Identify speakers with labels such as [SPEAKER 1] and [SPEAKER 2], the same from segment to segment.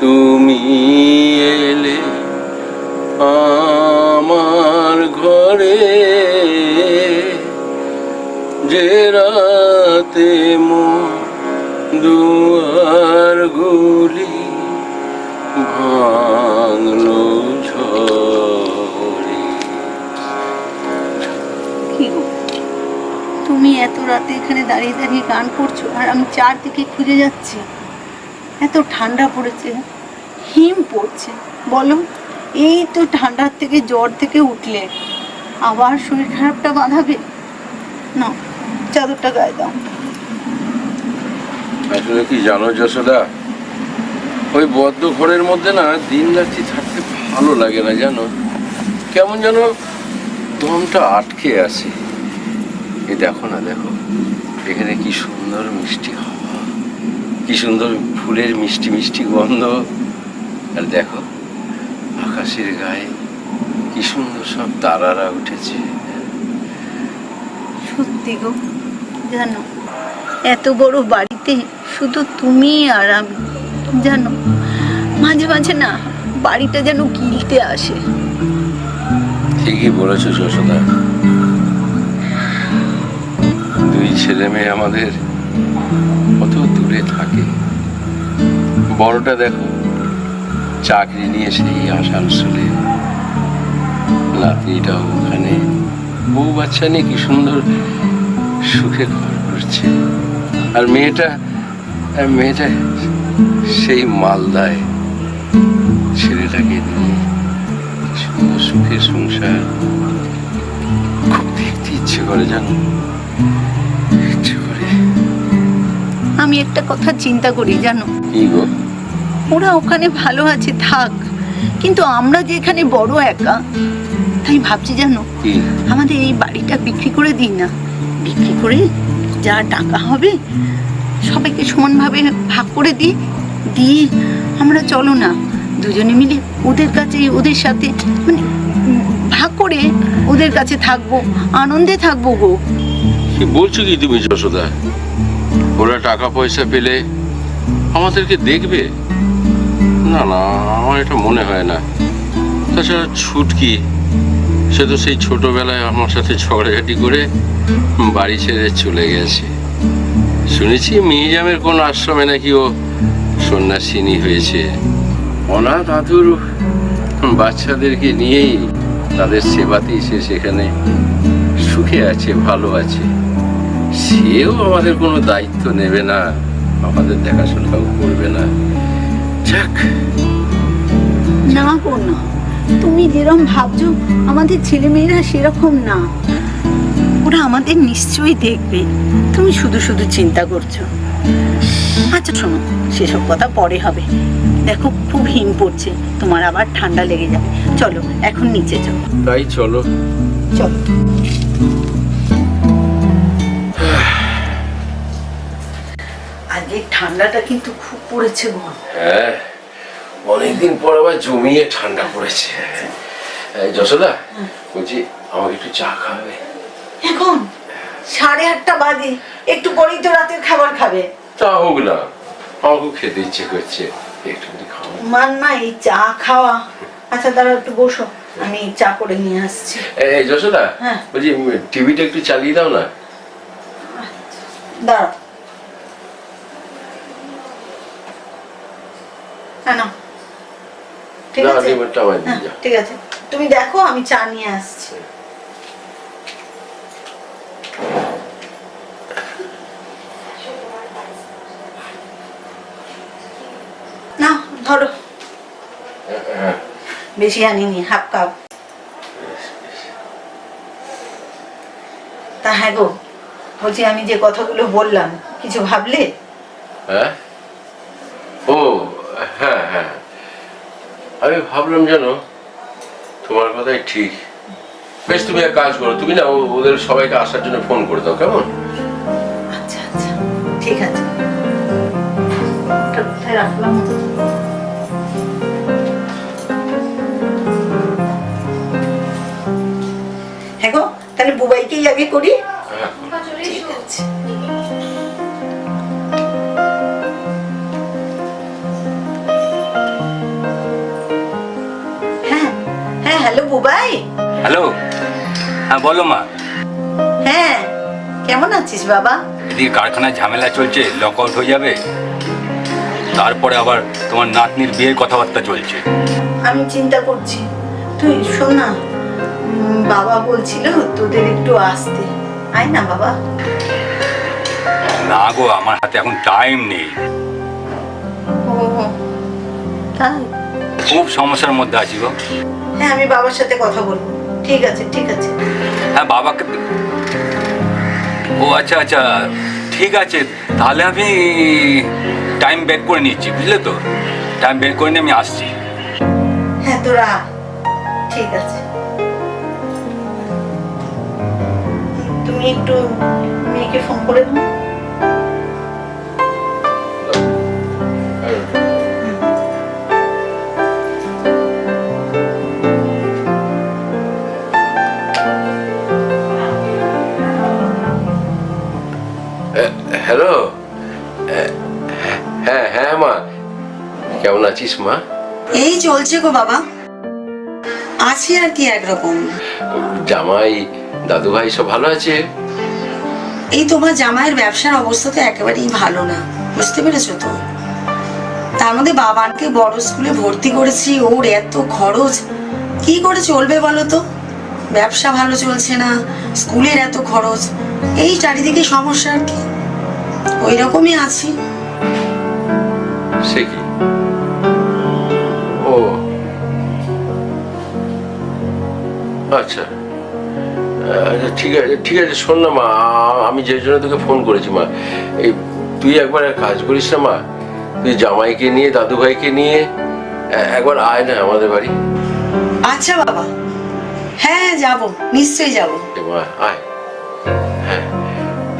[SPEAKER 1] তুমি এলে আমার ঘরে যে রাতে মোর দুয়ার গুলি ভাঙলো
[SPEAKER 2] তুমি এত রাতে এখানে দাঁড়িয়ে দাঁড়িয়ে গান করছ আর আমি চারদিকে খুঁজে যাচ্ছি। এত ঠান্ডা পড়েছে, হিম পড়ছে। বলো, এই তো ঠান্ডার থেকে জ্বর থেকে উঠলে, আবার শরীর খারাপটা বাঁধাবে? না, চাদরটা গায়ে দাও।
[SPEAKER 1] আসলে কি জানো যশোদা, ওই বদ্ধ ঘরের মধ্যে না দিন রাত্রি থাকতে ভালো লাগে না জানো? কেমন যেন দমটা আটকে আছে। এ দেখো না, দেখো, এখানে কি সুন্দর মিষ্টি হাওয়া। কি সুন্দর ফুলের মিষ্টি মিষ্টি গন্ধ। আর দেখো আকাশের গায়ে কি সুন্দর সব তারারা উঠেছে।
[SPEAKER 2] সত্যি গো জানো এত বড় বাড়িতে শুধু তুমি আর আমি জানো মাঝে মাঝে না বাড়িটা যেন গিলতে আসে।
[SPEAKER 1] ঠিকই বলেছ যশোদা। দুই ছেলে মেয়ে আমাদের কত দূরে থাকে। বড়টা দেখো। চাকরি নিয়ে সেই আসানসোলে নাতনিটাও ওখানে। বউ বাচ্চা নিয়ে কি সুন্দর সুখে ঘর করছে। আর মেয়েটা মেয়েটা সেই মালদায় ছেলেটাকে নিয়ে সুন্দর সুখের সংসার খুব দেখতে ইচ্ছে করে জানো। ইচ্ছে করে।
[SPEAKER 2] আমি একটা কথা চিন্তা করি জানো?
[SPEAKER 1] কি গো?
[SPEAKER 2] ওরা ওখানে ভালো আছে থাক। কিন্তু আমরা যে এখানে বড় একা তাই ভাবছি জানো আমাদের এই বাড়িটা বিক্রি করে দিই না। বিক্রি করে যা টাকা হবে সবাইকে সমানভাবে ভাগ করে দিই। দিয়ে আমরা চলো না দুজনে মিলে ওদের কাছে ওদের সাথে মানে ভাগ করে ওদের কাছে থাকব আনন্দে থাকব গো।
[SPEAKER 1] কি বলছো কি তুমি যশোদা? ওরা টাকা পয়সা পেলে আমাদেরকে দেখবে? না না, আমার এটা মনে হয় না। তাছাড়া ছুটকি, সে তো সেই ছোটবেলায় আমার সাথে ঝগড়াঝাটি করে বাড়ি ছেড়ে চলে গেছে। শুনেছি মিহিজামের কোন আশ্রমে নাকি ও সন্ন্যাসিনী হয়েছে। অনাথ আতুর বাচ্চাদেরকে নিয়েই তাদের সেবাতেই সে সেখানে সুখে আছে, ভালো আছে। সেও আমাদের কোনো দায়িত্ব নেবে না, আমাদের দেখাশোনাও করবে না। যাক।
[SPEAKER 2] না গো না। তুমি যেরকম ভাবছ আমাদের ছেলেমেয়েরা সেরকম না। ওরা আমাদের নিশ্চয়ই দেখবে। তুমি শুধু শুধু চিন্তা করছ। আচ্ছা শোনো সেসব কথা পরে হবে। দেখো খুব হিম পড়ছে। তোমার আবার ঠান্ডা লেগে যাবে। চলো এখন নিচে চলো
[SPEAKER 1] তাই চলো।
[SPEAKER 2] চলো। আজকে ঠান্ডাটা কিন্তু খুব পড়েছে গো।
[SPEAKER 1] হ্যাঁ অনেকদিন পর আবার জমিয়ে ঠান্ডা পড়েছে। যশোদা বলছি আমাকে একটু চা খাবে?
[SPEAKER 2] এখন? সাড়ে আটটা বাজে। একটু পরেই তো রাতের খাবার খাবে।
[SPEAKER 1] তা হোক না খুব খেতে ইচ্ছে করছে। একটু খাও।
[SPEAKER 2] মান না এই চা খাওয়া। আচ্ছা দাঁড়া একটু বসো। আমি চা করে নিয়ে আসছি।
[SPEAKER 1] এই যশোদা
[SPEAKER 2] হ্যাঁ।
[SPEAKER 1] বলছি টিভিটা একটু চালিয়ে দাও না।
[SPEAKER 2] দাঁড়াও। হ্যাঁ। ঠিক আছে? হ্যাঁ,
[SPEAKER 1] যাও।
[SPEAKER 2] ঠিক আছে। তুমি দেখো আমি চা নিয়ে আসছি। না ধরো। বেশি আনিনি হাফ কাপ। তা হ্যাঁ গো বলছি আমি যে কথাগুলো বললাম কিছু ভাবলে?
[SPEAKER 1] হ্যাঁ ও হ্যাঁ হ্যাঁ আমি ভাবলাম জানো তোমার কথাই ঠিক। বেশ তুমি এক কাজ করো তুমি না ও- ওদের সবাইকে আসার জন্য ফোন করে দাও কেমন?
[SPEAKER 2] আচ্ছা আচ্ছা ঠিক আছে। রাখলাম হ্যাঁ গো তাহলে তাহলে বুবাইকেই আগে করি।
[SPEAKER 1] হ্যাঁ,
[SPEAKER 2] ঠিক আছে। হ্যালো বুবাই।
[SPEAKER 3] হ্যালো। হ্যাঁ বলো মা।
[SPEAKER 2] হ্যাঁ কেমন আছিস বাবা?
[SPEAKER 3] এদিকে কারখানায় ঝামেলা চলছে লক আউট হয়ে যাবে। তারপরে আবার তোমার নাতনির বিয়ের কথাবার্তা চলছে।
[SPEAKER 2] আমি চিন্তা করছি। তুই শোন না বাবা বলছিল তোদের একটু আসতে। আয় না বাবা।
[SPEAKER 3] না গো আমার হাতে এখন টাইম নেই।
[SPEAKER 2] ও তাই?
[SPEAKER 3] খুব সমস্যার মধ্যে আছি গো।
[SPEAKER 2] হ্যাঁ আমি বাবার সাথে কথা বলব। ঠিক আছে ঠিক আছে।
[SPEAKER 3] হ্যাঁ বাবাকে ও আচ্ছা আচ্ছা ঠিক আছে। তাহলে আমি টাইম বের করে নিচ্ছি বুঝলে তো? টাইম বের করে নিয়ে আমি আসছি।
[SPEAKER 2] হ্যাঁ তোরা ঠিক আছে। তুমি একটু মেয়েকে ফোন করে দাও।
[SPEAKER 1] আছিস মা?
[SPEAKER 4] এই চলছে গো বাবা। আছি আর কি একরকম।
[SPEAKER 1] জামাই দাদু ভাই সব ভালো আছে?
[SPEAKER 4] এই তোমার জামাইয়ের ব্যবসার অবস্থা তো একেবারেই ভালো না বুঝতে পেরেছ তো? তার মধ্যে বাবাকে বড় স্কুলে ভর্তি করেছি ওর এত খরচ। কি করে চলবে বলো তো? ব্যবসা ভালো চলছে না স্কুলের এত খরচ। এই চারিদিকে সমস্যা আর কি? ওই রকমই আছি।
[SPEAKER 1] সে কি? আচ্ছা। আচ্ছা ঠিক আছে ঠিক আছে শোন না মা আমি যে জন্য তোকে ফোন করেছি মা এই তুই একবার এক কাজ করিস না মা তুই জামাইকে নিয়ে দাদু ভাইকে নিয়ে একবার আয় না আমাদের বাড়ি।
[SPEAKER 4] আচ্ছা বাবা। হ্যাঁ যাব নিশ্চয়ই যাব।
[SPEAKER 1] মা আয়। হ্যাঁ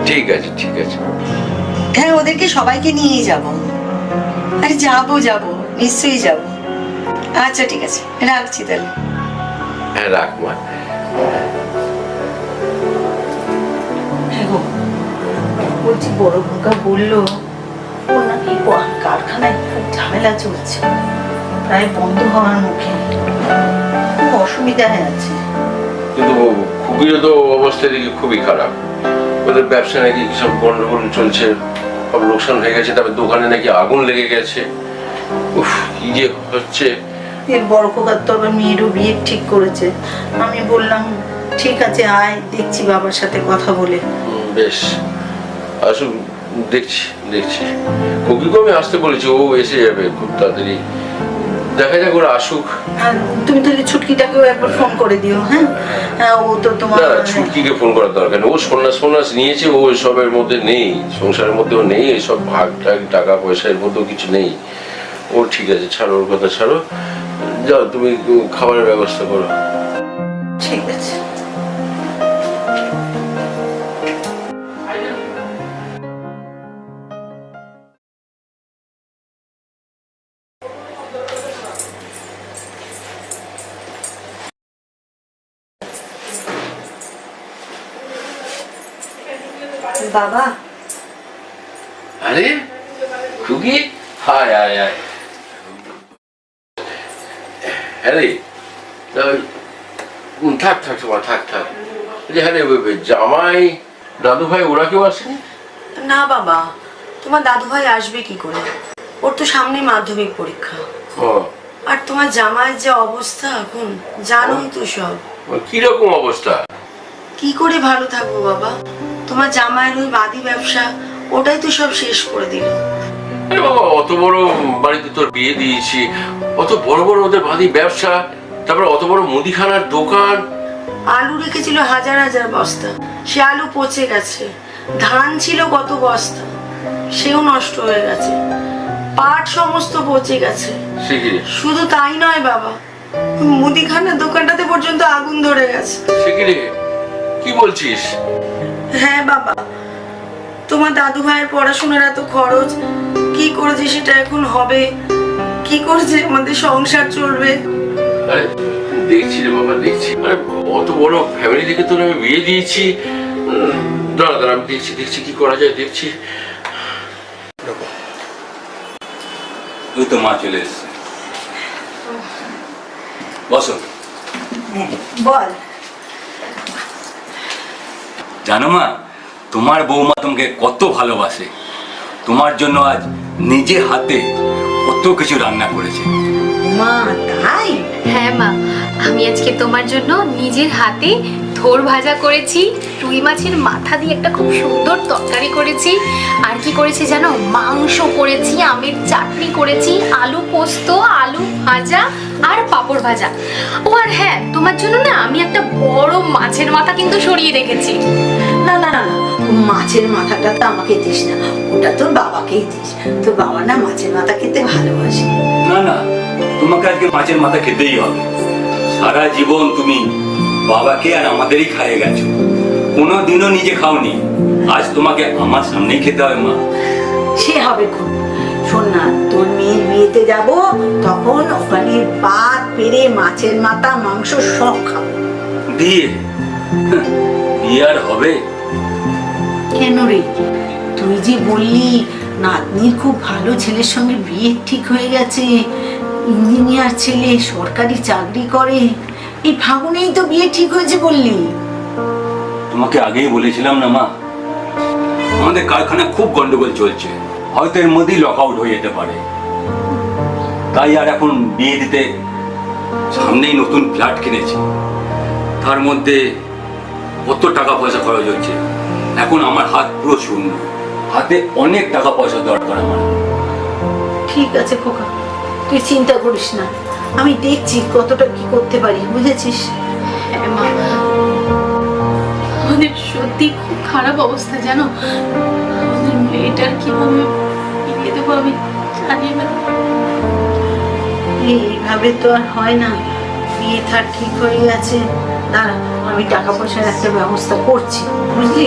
[SPEAKER 1] ঠিক আছে ঠিক আছে।
[SPEAKER 4] হ্যাঁ ওদেরকে সবাইকে নিয়েই যাব। আরে যাব যাব নিশ্চয়ই যাব। আচ্ছা ঠিক আছে রাখছি তাহলে।
[SPEAKER 1] হ্যাঁ রাখ মা।
[SPEAKER 2] হ্যাঁ বলছি বড় খোকা বলল ও নাকি কারখানায় খুব ঝামেলা চলছে প্রায় বন্ধ হওয়ার মুখে। খুব অসুবিধায় আছে।
[SPEAKER 1] কিন্তু খুবই তো অবস্থা দেখি খুবই খারাপ। ওদের ব্যবসা নাকি সব গন্ডগোল চলছে সব লোকসান হয়ে গেছে তারপর দোকানে নাকি আগুন লেগে গেছে। উফ কি যে হচ্ছে।
[SPEAKER 2] এর বড় খোকার তো আবার মেয়েরও বিয়ে ঠিক করেছে। আমি বললাম ঠিক আছে আয় দেখছি বাবার সাথে কথা বলে।
[SPEAKER 1] বেশ। আসুন দেখছি দেখছি। কুকিকে আমি আসতে বলেছি ও এসে যাবে খুব তাড়াতাড়ি। দেখা যাক ওরা আসুক।
[SPEAKER 2] তুমি তাহলে ছুটকিটাকেও একবার ফোন করে দিও হ্যাঁ? হ্যাঁ ও তো তোমার
[SPEAKER 1] না ছুটকিকে ফোন করার দরকার নেই। ও সন্ন্যাস সন্ন্যাস নিয়েছে ও এসবের মধ্যে নেই সংসারের মধ্যেও নেই এসব ভাগ টাগ টাকা পয়সা এর মধ্যেও কিছু নেই। ও ঠিক আছে ছাড়ো ওর কথা ছাড়ো। যাও তুমি খাবারের ব্যবস্থা করো।
[SPEAKER 2] ঠিক আছে।
[SPEAKER 4] বাবা।
[SPEAKER 1] আরে খুকি? হায় হায় হায়। থাক থাক তোমার থাক থাক। জামাই দাদু ভাই ওরা কেউ আসেনি?
[SPEAKER 4] না বাবা তোমার দাদু ভাই আসবে কি করে? ওর তো সামনে মাধ্যমিক পরীক্ষা।
[SPEAKER 1] ও।
[SPEAKER 4] আর তোমার জামাইয়ের যে অবস্থা এখন জানোই তো সব।
[SPEAKER 1] কীরকম অবস্থা?
[SPEAKER 4] কি করে ভালো থাকব বাবা? তোমার জামাইয়ের ওই বাদি ব্যবসা ওটাই তো সব শেষ করে দিল।
[SPEAKER 1] আরে বাবা অত বড় বাড়িতে তোর বিয়ে দিয়েছি অত বড় বড় ওদের ব্যবসা তারপর অত বড় মুদিখানার দোকান।
[SPEAKER 4] আলু রেখেছিল হাজার হাজার বস্তা সে আলু পচে গেছে ধান ছিল কত বস্তা সেও নষ্ট হয়ে গেছে পাট সমস্ত পচে গেছে। শুধু তাই নয় বাবা মুদিখানার দোকানটাতে পর্যন্ত আগুন ধরে গেছে।
[SPEAKER 1] কি বলছিস?
[SPEAKER 4] হ্যাঁ বাবা তোমার দাদু ভাইয়ের পড়াশোনার এত খরচ কি করেছে সেটা এখন হবে? কি করেছে? আমাদের সংসার চলবে।
[SPEAKER 1] আরে দেখছি রে বাবা দেখছি। আরে অত বড় ফ্যামিলি থেকে তোর আমি বিয়ে দিয়েছি। দাঁড়া দাঁড়া আমি দেখছি দেখছি কি করা যায় দেখছি।
[SPEAKER 3] ওই তো মা চলে এসছে বসো।
[SPEAKER 2] বল।
[SPEAKER 3] জানো মা তোমার বৌমা তোমাকে কত ভালোবাসে। তোমার জন্য আজ নিজে হাতে কত কিছু রান্না করেছে।
[SPEAKER 2] মা তাই?
[SPEAKER 5] হ্যাঁ মা আমি আজকে তোমার জন্য নিজের হাতে থোর ভাজা করেছি রুই মাছের মাথা দিয়ে একটা খুব সুন্দর তরকারি করেছি। আর কি করেছি জানো? মাংস করেছি আমের চাটনি করেছি আলু পোস্ত আলু ভাজা আর পাঁপড় ভাজা। ও আর হ্যাঁ তোমার জন্য না আমি একটা বড় মাছের মাথা কিন্তু সরিয়ে রেখেছি।
[SPEAKER 2] না না না না মাছের মাথাটা তো আমাকে দিস না ওটা তোর বাবাকেই দিস। তোর বাবা না মাছের মাথা খেতে ভালোবাসে।
[SPEAKER 3] না না তোমাকে আজকে মাছের মাথা খেতেই হবে। সারা জীবন তুমি বাবাকে আর আমাদেরই খাইয়ে গেছো। কোনো দিনও নিজে খাওনি। আজ তোমাকে আমার সামনেই খেতে হবে মা।
[SPEAKER 2] সে হবে খুব শোন না তোর মেয়ের বিয়েতে যাব তখন ওখানে ভাত পেরে মাছের মাথা মাংস সব খাব।
[SPEAKER 3] বিয়ে? হ্যাঁ, বিয়ে আর হবে?
[SPEAKER 2] কেন রে? তুই যে বললি নাতনির খুব ভালো ছেলের সঙ্গে বিয়ে ঠিক হয়ে গেছে, ইঞ্জিনিয়ার ছেলে, সরকারি চাকরি করে, এই ফাগুনেই তো বিয়ে ঠিক হয়েছে বললি।
[SPEAKER 3] তোমাকে আগেই বলেছিলাম না, মা? আমাদের কারখানা খুব গন্ডগোল চলছে, হয়তো এর মধ্যেই লক আউট হয়ে যেতে পারে। তাই আর এখন বিয়ে দিতে সামনেই নতুন ফ্ল্যাট কিনেছি। তার মধ্যে কত টাকা পয়সা খরচ হচ্ছে? এখন আমার হাত পুরো শূন্য। হাতে অনেক টাকা পয়সা দরকার আমার।
[SPEAKER 2] ঠিক আছে খোকা তুই চিন্তা করিস না। আমি দেখছি কতটা কি করতে পারি বুঝেছিস?
[SPEAKER 5] হ্যাঁ মা আমাদের সত্যি খুব খারাপ অবস্থা জানো? আমাদের মেয়েটার কীভাবে বিয়ে দেবো আমি জানি না।
[SPEAKER 2] এইভাবে তো আর হয় না। বিয়ে থার ঠিক হয়ে গেছে। দাঁড়া আমি টাকা পয়সার একটা ব্যবস্থা করছি বুঝলি?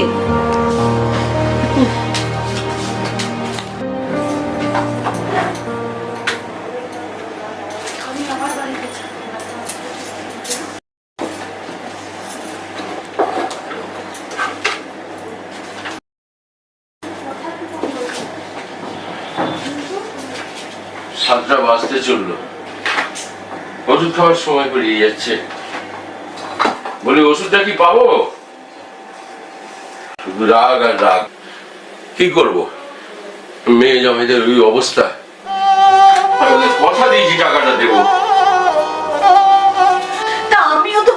[SPEAKER 1] সময় পেরিয়ে যাচ্ছে। বলি ওষুধটা কি পাবো? শুধু রাগ আর রাগ। কি করব? মেয়ে জামাইদের ওই অবস্থা। কথা দিয়েছি টাকাটা দেবো।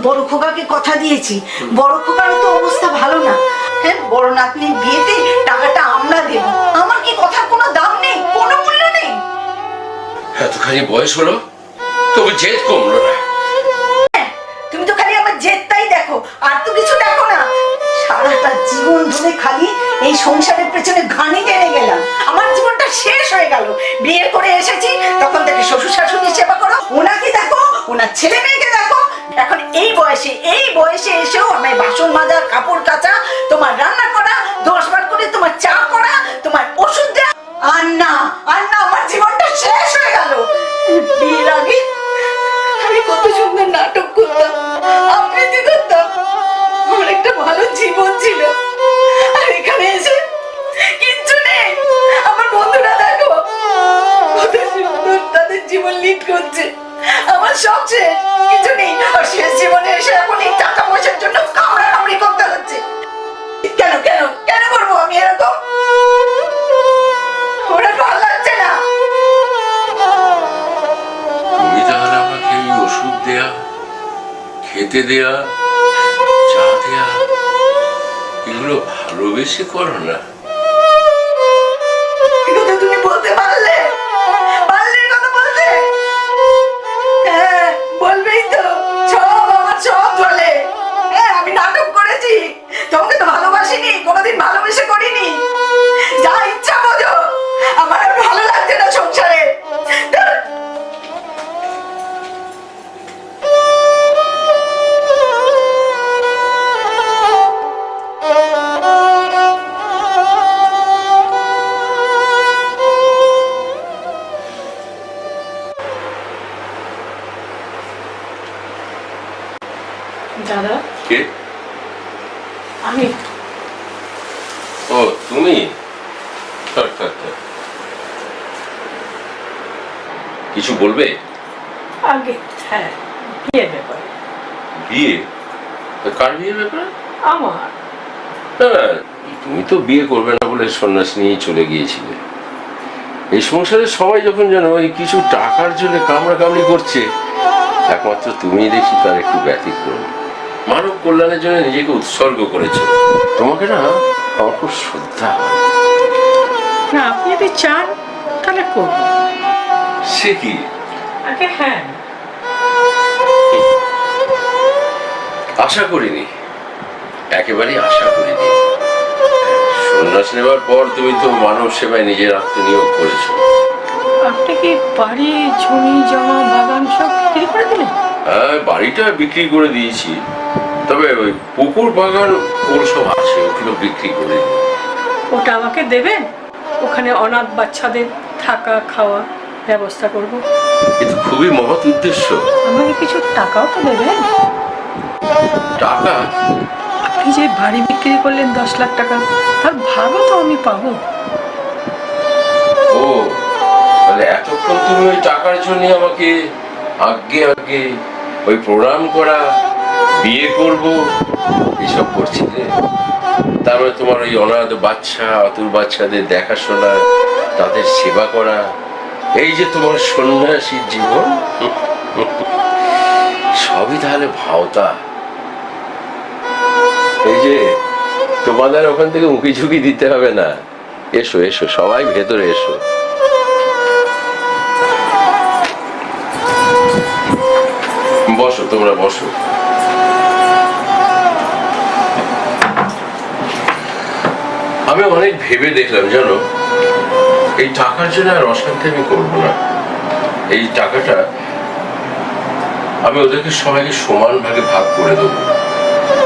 [SPEAKER 2] বড় খোকাকে কথা দিয়েছি। বড় খোকারও তো অবস্থা ভালো না। হ্যাঁ বড় নাতনির বিয়েতে টাকাটা আমরা দেব। আমার কি কথার কোনো দাম নেই কোনো মূল্য নেই?
[SPEAKER 1] এতখানি বয়স হলো তবু জেদ কমলো না।
[SPEAKER 2] সারাটা জীবন ধরে খালি এই সংসারের পেছনে ঘানি টেনে গেলাম। আমার জীবনটা শেষ হয়ে গেল। বিয়ে করে এসেছি, তখন থেকে শ্বশুর শাশুড়ি সেবা করো। ওনাকে দেখো, ওনার ছেলে মেয়েকে দেখো। এখন এই বয়সে এই বয়সে এসেও আমার বাসন মাজা, কাপড় কাচা, তোমার রান্না করা, দশ বার করে তোমার চা করা, তোমার ওষুধ দেওয়া আর না আর না, আমার জীবনটা শেষ হয়ে গেল। বিয়ের আগে আমি কত সুন্দর নাটক করতাম। আবৃত্তি করতাম। একটা ভালো জীবন ছিল। আর এখানে এসে কিচ্ছু নেই। আমার বন্ধুরা দেখো কত সুন্দর তাদের জীবন লিড করছে। আমার সব কিছু নেই। আর শেষ জীবনে এসে এখন এই টাকা পয়সার জন্য কামড়া কামড়ি করতে হচ্ছে। কেন কেন কেন করব আমি এরকম? ভালো লাগছে না।
[SPEAKER 1] আমাকে ওষুধ দেয়া, খেতে দেয়া এগুলো ভালোবেসে করো না।
[SPEAKER 2] তুমি বলতে পারলে? হ্যাঁ বলবেই তো। সব হ্যাঁ আমি নাটক করেছি। তোমাকে তো ভালোবাসিনি, কোনোদিন ভালোবেসে করিনি।
[SPEAKER 1] কিছু বলবে?
[SPEAKER 6] আগে হ্যাঁ বিয়ের ব্যাপারে।
[SPEAKER 1] বিয়ে? কার বিয়ের ব্যাপারে?
[SPEAKER 6] আমার।
[SPEAKER 1] তুমি তো বিয়ে করবে না বলে সন্ন্যাস নিয়েই চলে গিয়েছিলে। এই সংসারে সবাই যখন যেন ওই কিছু টাকার জন্য কামড়া কামড়ি করছে একমাত্র তুমিই দেখি তার একটু ব্যতিক্রম। মানব কল্যাণের জন্য নিজেকে উৎসর্গ করেছ। তোমাকে না আমার খুব শ্রদ্ধা হয়।
[SPEAKER 6] না আপনি যদি চান তাহলে করব
[SPEAKER 1] সে কি?
[SPEAKER 6] আগে হ্যাঁ।
[SPEAKER 1] আশা করিনি। একেবারেই আশা করিনি। সন্ন্যাস নেবার পর তুমি তো মানব সেবায় নিজের আত্মনিয়োগ করেছ।
[SPEAKER 6] আপনি কি বাড়ি জমি জমা বাগান সব বিক্রি করে দিলেন?
[SPEAKER 1] হ্যাঁ বাড়িটা বিক্রি করে দিয়েছি। তবে ওই পুকুর বাগান ওর সব আছে ওগুলো বিক্রি করে
[SPEAKER 6] ওটা আমাকে দেবেন? ওখানে অনাথ বাচ্চাদের থাকা খাওয়া। ব্যবস্থা করব।
[SPEAKER 1] কিন্তু খুবই মহৎ উদ্দেশ্য।
[SPEAKER 6] আমাকে কিছু টাকাও তো দেবেন
[SPEAKER 1] টাকা?
[SPEAKER 6] আপনি যে বাড়ি বিক্রি করলেন দশ লাখ টাকা তার ভাগও তো আমি পাবো।
[SPEAKER 1] ও তাহলে এতক্ষণ তুমি ওই টাকার জন্য আমাকে আগে আগে ওই প্রোগ্রাম করা বিয়ে করব এসব করছিলে? তারপরে তোমার ওই অনাথ বাচ্চা অতুর বাচ্চাদের দেখাশোনা তাদের সেবা করা এই যে তোমার সন্ন্যাসীর জীবন, সবই তাহলে ভাওতা। এই যে তোমাদের ওখান থেকে উঁকি ঝুঁকি দিতে হবে না। এসো এসো, সবাই ভেতরে এসো। বসো, তোমরা বসো। আমি অনেক ভেবে দেখলাম, জানো? এই টাকার জন্য আর অশান্তি আমি করব না। এই টাকাটা আমি ওদেরকে সবাইকে সমান ভাগে ভাগ করে দেবো।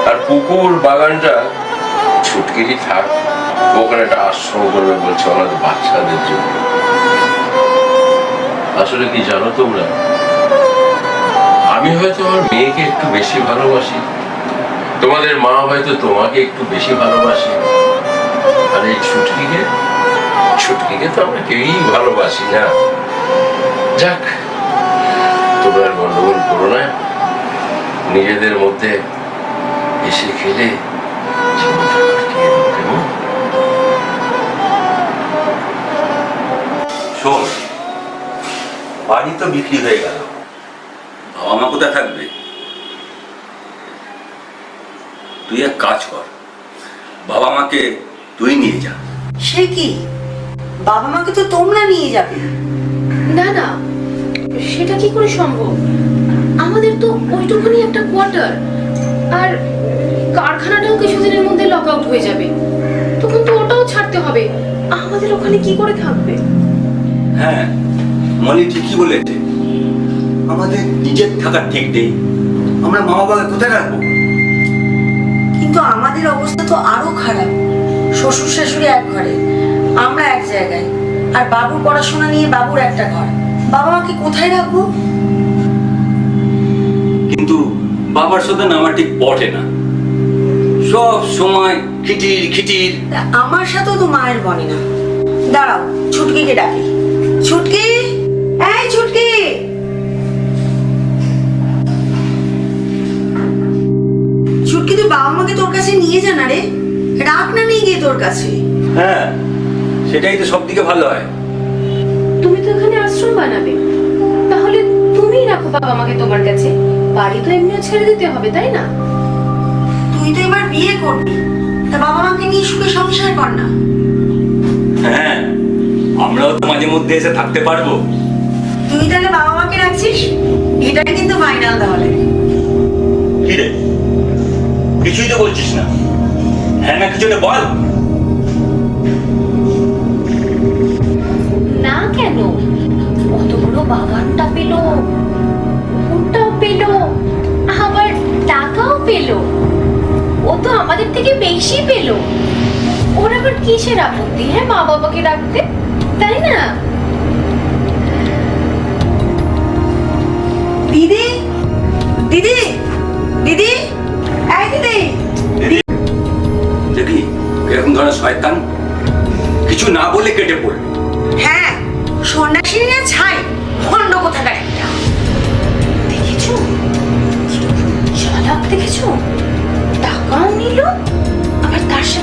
[SPEAKER 1] আর পুকুর বাগানটা ছুটকিরই থাক ওখানে একটা আশ্রম করবে বলছে আমাদের বাচ্চাদের জন্য। আসলে কি জানো তোমরা? আমি হয়তো আমার মেয়েকে একটু বেশি ভালোবাসি। তোমাদের মা হয়তো তোমাকে একটু বেশি ভালোবাসে। আর এই ছুটকিকে ছুটকিকে তো আমরা কেউই ভালোবাসি না? যাক তোমরা আর গন্ডগোল করো না। নিজেদের মধ্যে এসে খেলে
[SPEAKER 3] শোন বাড়ি তো বিক্রি হয়ে গেল। বাবা মা কোথায় থাকবে? তুই এক কাজ কর বাবা মাকে তুই নিয়ে যা।
[SPEAKER 4] সে কি? বাবা মাকে তো তোমরা নিয়ে যাবে।
[SPEAKER 5] না না সেটা কি করে সম্ভব? আমাদের তো ওইটুকুনি একটা কোয়ার্টার আর কারখানাটাও কিছুদিনের মধ্যে লক আউট হয়ে যাবে। তখন তো ওটাও ছাড়তে হবে। আমাদের ওখানে কি করে থাকবে?
[SPEAKER 3] হ্যাঁ মলি ঠিকই বলেছে। আমাদের নিজের থাকার ঠিক নেই। আমরা মা বাবাকে কোথায় রাখব?
[SPEAKER 4] কিন্তু আমাদের অবস্থা তো আরও খারাপ। শ্বশুর শাশুড়ি এক ঘরে। আমরা এক জায়গায়। আর বাবুর পড়াশোনা নিয়ে বাবুর একটা ঘর। বাবা মাকে কোথায় রাখব?
[SPEAKER 3] কিন্তু বাবার সাথে আমার ঠিক পটে না। সব সময় খিটির খিটির।
[SPEAKER 4] আমার সাথেও তো মায়ের বনে না। দাঁড়াও ছুটকিকে ডাকি। ছুটকি? এই ছুটকি! ছুটকি তুই বাবা মাকে তোর কাছে নিয়ে যা না রে। রাখ না নিয়ে গিয়ে তোর কাছে।
[SPEAKER 3] হ্যাঁ সেটাই তো সব থেকে ভালো হয়।
[SPEAKER 5] তুমি তো এখানে আশ্রম বানাবে। তাহলে তুমিই রাখো বাবা আমাকে তোমার কাছে। বাড়ি তো এমনিও ছেড়ে দিতে হবে তাই না?
[SPEAKER 4] তুই তো এবার বিয়ে করবি। তা বাবা মাকে নিয়ে সুখে সংসার কর না।
[SPEAKER 3] হ্যাঁ আমরাও তো মাঝে মধ্যে এসে থাকতে পারব।
[SPEAKER 4] তুই তাহলে বাবা মাকে রাখছিস? এটাই কিন্তু ফাইনাল তাহলে।
[SPEAKER 3] কি রে? কিছুই তো বলছিস না। হ্যাঁ না কিছু একটা বল।
[SPEAKER 5] কেন? অত বড় বাগানটা পেল। পুকুরটাও পেল। আবার টাকাও পেল। ও তো আমাদের থেকে বেশি পেল। ওর আবার কিসের আপত্তি? হ্যাঁ মা বাবাকে রাখতে তাই না?
[SPEAKER 4] দিদি দিদি!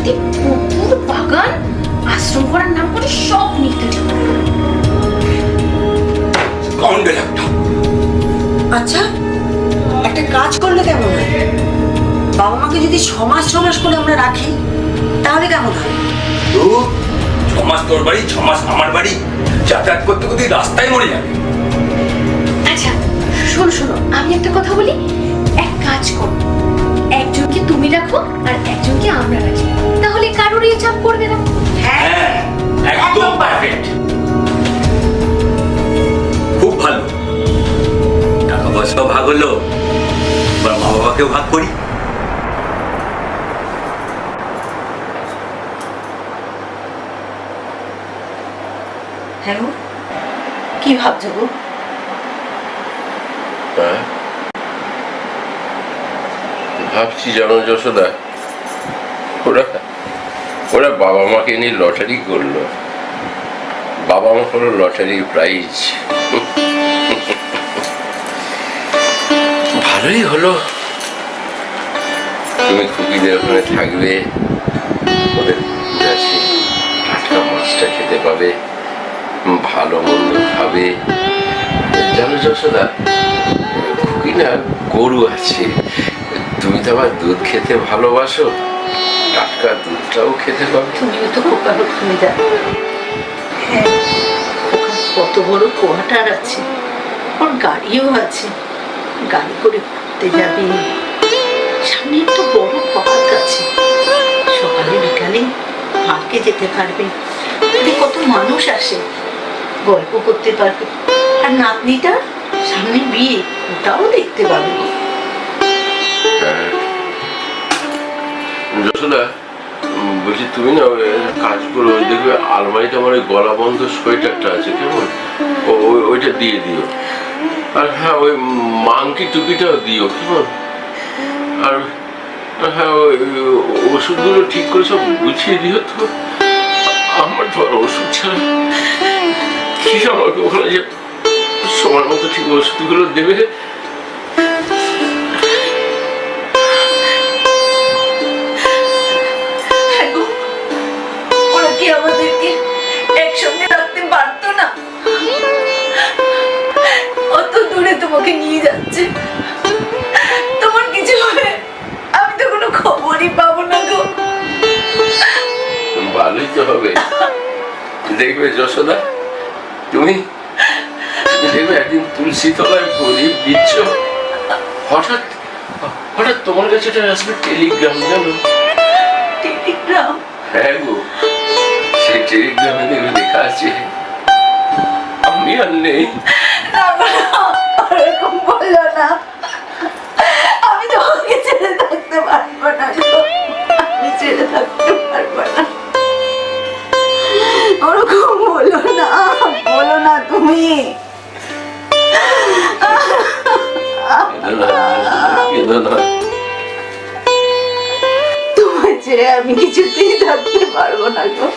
[SPEAKER 5] সাথে পুকুর বাগান আশ্রম করার নাম করে সব নিতে
[SPEAKER 7] আচ্ছা একটা কাজ করলে কেমন হয়? বাবা মাকে যদি ছমাস ছমাস করে আমরা রাখি তাহলে কেমন হয়?
[SPEAKER 3] ছমাস তোর বাড়ি ছমাস আমার বাড়ি যাতায়াত করতে করতে রাস্তায় মরে যাবে।
[SPEAKER 5] আচ্ছা শোনো শোনো আমি একটা কথা বলি। এক কাজ করো একজনকে তুমি রাখো আর একজনকে আমরা রাখি। তাহলে চাপ পড়বে না।
[SPEAKER 3] হ্যাঁ একদম পারফেক্ট খুব ভালো। টাকা পয়সাও ভাগ হলো এবার মা বাবাকেও ভাগ করি।
[SPEAKER 4] হ্যাঁ গো? কি ভাবছ গো?
[SPEAKER 1] হ্যাঁ? ভাবছি জানো যশোদা ওরা বাবা মাকে নিয়ে লটারি করল। বাবা মা হলো লটারির প্রাইজ ভালোই হলো। তুমি খুকিদের ওখানে থাকবে, ওদের মাছটা খেতে পাবে, ভালো মন্দ খাবে। জানো যশোদা খুকি না গরু আছে, তুমি তো আবার দুধ খেতে ভালোবাসো। দুধটাও খেতে
[SPEAKER 4] তুমিও তো খোকার হ্যাঁ কত বড় কোয়ার্টার আছে ওর গাড়িও আছে গাড়ি করে ঘুরতে যাবে সামনে একটা বড় পার্ক আছে সকালে বিকালে পার্কে যেতে পারবে কত মানুষ আসে গল্প করতে পারবে আর নাতনিটা সামনে বিয়ে ওটাও দেখতে পাবে
[SPEAKER 1] হ্যাঁ। যশোদা বলছি, তুমি না কাজ করো দেখবে আলমারিতে আমার ওই গলা বন্ধ সোয়েটারটা আছে, কেমন? ওইটা দিয়ে দিও। আর হ্যাঁ ওই মাংকি টুপিটাও দিও, কেমন? আর হ্যাঁ ওই ওষুধগুলো ঠিক করে সব গুছিয়ে দিও তো। আমার ধর ওষুধ ছাড়া কি আমাকে ওখানে যে সময় মতো ঠিক ওষুধগুলো দেবে
[SPEAKER 4] তোমাকে নিয়ে যাচ্ছে। তোমার কিছু হবে? আমি তো কোনো খবরই পাবো না গো।
[SPEAKER 1] ভালোই তো হবে। দেখবে যশোদা তুমি দেখবে একদিন তুলসী তলায় প্রদীপ দিচ্ছ। হঠাৎ হঠাৎ তোমার কাছে একটা আসবে টেলিগ্রাম জানো?
[SPEAKER 4] টেলিগ্রাম?
[SPEAKER 1] হ্যাঁ গো সেই টেলিগ্রামে দেখবে লেখা আছে আমি আর নেই।
[SPEAKER 4] না তুমি?
[SPEAKER 1] কেঁদো না, কেঁদো না।
[SPEAKER 4] তোমায় ছেড়ে আমি কিছুতেই থাকতে পারব না গো।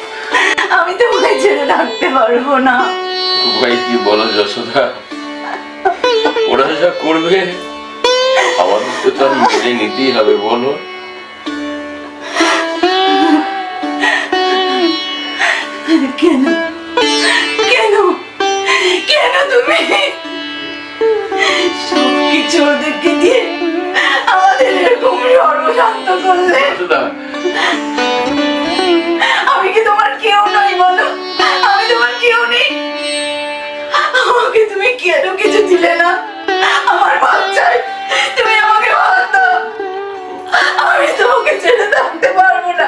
[SPEAKER 4] আমি তোমায় ছেড়ে থাকতে পারব না।
[SPEAKER 1] ভাই কি বলো যশোদা? ওরা যা করবে আমাদের তো তার মেনে নিতেই হবে বলো।
[SPEAKER 4] কেন? কেন তুমি? সব কিছু ওদেরকে দিয়ে আমাদের এরকম সর্বশান্ত করলে। আমি কি তোমার কেউ নই বলো? আমি তোমার কেউ নেই। আমাকে তুমি কেন কিছু দিলে না? আমার বাচ্চায় তুমি আমাকে ভালো দাও আমি তোমাকে ছেড়ে থাকতে পারব না।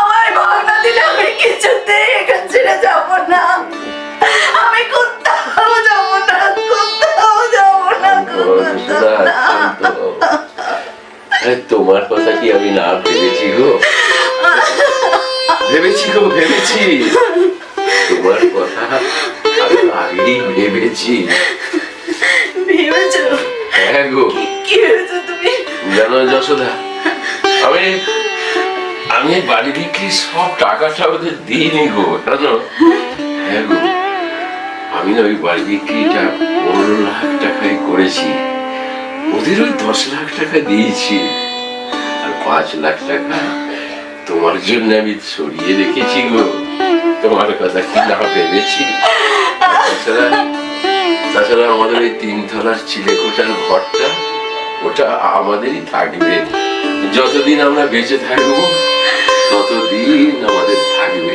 [SPEAKER 4] আমার ভাগ না দিলে আমি কিছুতেই এখান ছেড়ে যাব না। আমি কোথাও না।
[SPEAKER 1] আরে তোমার কথা কি আমি না ভেবেছি গো? ভেবেছি গো ভেবেছি। তোমার কথা আমি আগেই ভেবেছি।
[SPEAKER 4] ভেবেছো?
[SPEAKER 1] হ্যাঁ গো।
[SPEAKER 4] কি ভেবেছো তুমি?
[SPEAKER 1] জানো যশোদা আমি আমি বাড়ি বিক্রি সব টাকাটা ওদের দিইনি গো জানো? হ্যাঁ গো। আমি না ওই বাড়ি বিক্রিটা পনেরো লাখ টাকায় করেছি। ওদের ওই দশ লাখ টাকা দিয়েছি। আর পাঁচ লাখ টাকা তোমার জন্য আমি ছড়িয়ে রেখেছি গো। তোমার কথা কি না ভেবেছি? তাছাড়া তাছাড়া আমাদের ওই তিনতলার চিলেকোটার ঘরটা ওটা আমাদেরই থাকবে। যতদিন আমরা বেঁচে থাকব ততদিন আমাদের থাকবে।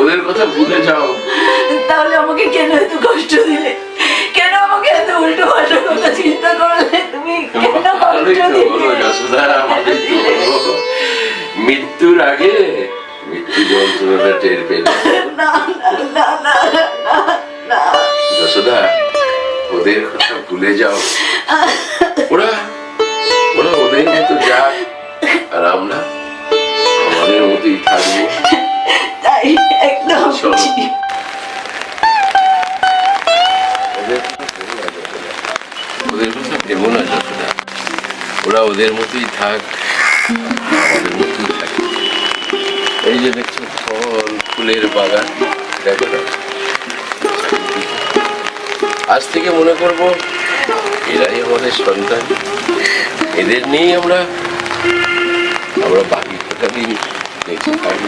[SPEAKER 1] ওদের কথা ভুলে যাও।
[SPEAKER 4] তাহলে আমাকে কেন এত কষ্ট দিলে? কেন আমাকে এত উল্টো পাল্টা কথা চিন্তা করলে? তুমি কেন কষ্ট দিলে।
[SPEAKER 1] মৃত্যুর আগে মৃত্যু যন্ত্রণাটা টের পেলে।
[SPEAKER 4] না না না না না
[SPEAKER 1] যশোদা ওদের কথা ভুলে যাও। ওরা ওরা ওদের মতো যাক আর আমরা আমাদের মতোই থাকব।
[SPEAKER 4] তাই একদম
[SPEAKER 1] ওরা ওদের মতোই থাক, আমাদের মতোই থাকে। এই যে দেখছ, ফল, ফুলের বাগান, দেখো আজ থেকে মনে করব, এরাই আমাদের সন্তান। এদের নিয়েই আমরা আমরা বাকি কটা দিন বেঁচে থাকব।